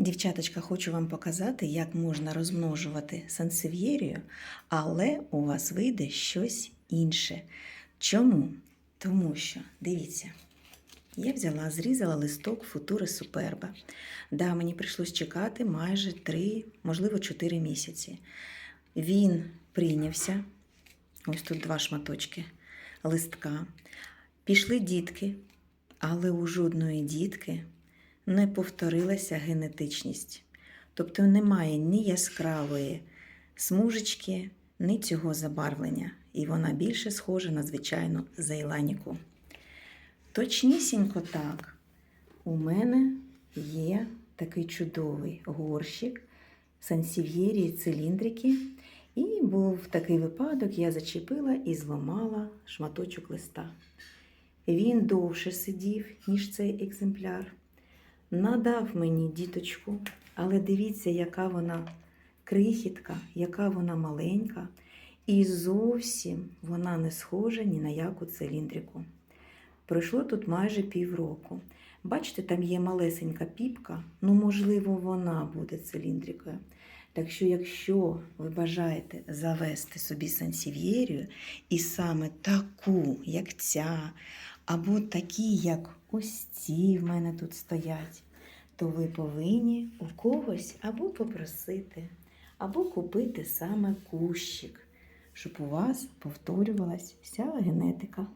Дівчаточка, хочу вам показати, як можна розмножувати сансев'єрію, але у вас вийде щось інше. Чому? Тому що, дивіться, я взяла, зрізала листок футури Суперба. Да, мені прийшлось чекати майже 3, можливо, 4 місяці. Він прийнявся. Ось тут два шматочки листка. Пішли дітки, але у жодної дітки не повторилася генетичність. Тобто немає ні яскравої смужечки, ні цього забарвлення. І вона більше схожа на звичайну зейланіку. Точнісінько так. У мене є такий чудовий горщик сансів'єрії циліндрики. І був такий випадок, я зачепила і зламала шматочок листа. Він довше сидів, ніж цей екземпляр. Надав мені діточку, але дивіться, яка вона крихітка, яка вона маленька, і зовсім вона не схожа ні на яку циліндрику. Пройшло тут майже півроку. Бачите, там є малесенька піпка, ну, можливо, вона буде циліндрикою. Так що, якщо ви бажаєте завести собі сансів'єрію, і саме таку, як ця, або такі, як ось ці в мене тут стоять, то ви повинні у когось або попросити, або купити саме кущик, щоб у вас повторювалася вся генетика.